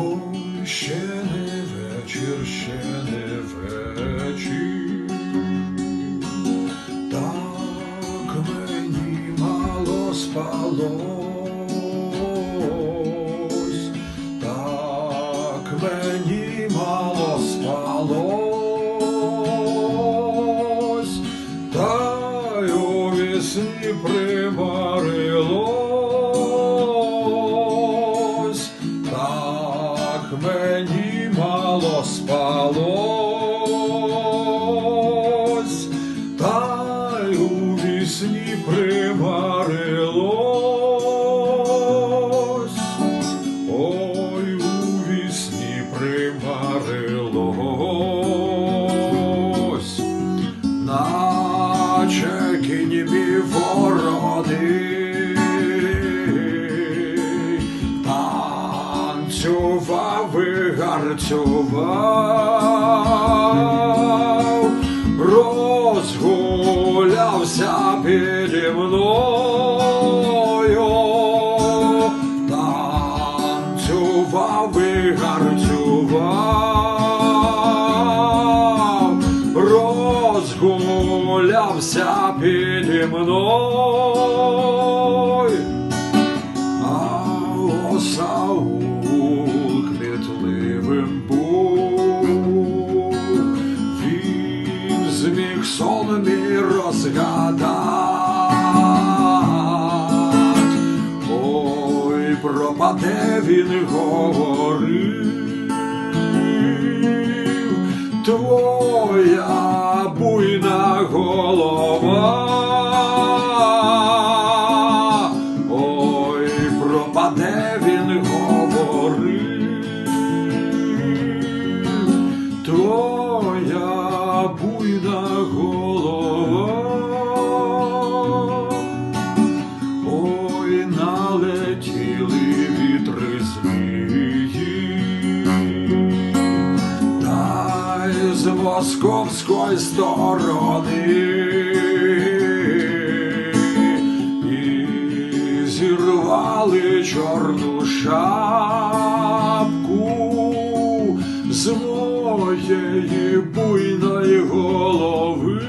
Ой, ще не вечір, ще не вечір. Так мені мало спалось, так мені мало спалось, та й у вісні примарилось, примарилось, наче кіньмі ворони. Танцював і гарцював, розгулявся піді мною, танцював і гарцював, розгулявся піді мною. А Саул кмітливим був, він зміг сон мій розгадать. Ой, пропаде він говорив, твоя пропаде він говорив, твоя буйна голова. Ой, налетіли вітри змії, та й з московської сторони. зірвали чорну шапку з моєї буйної голови.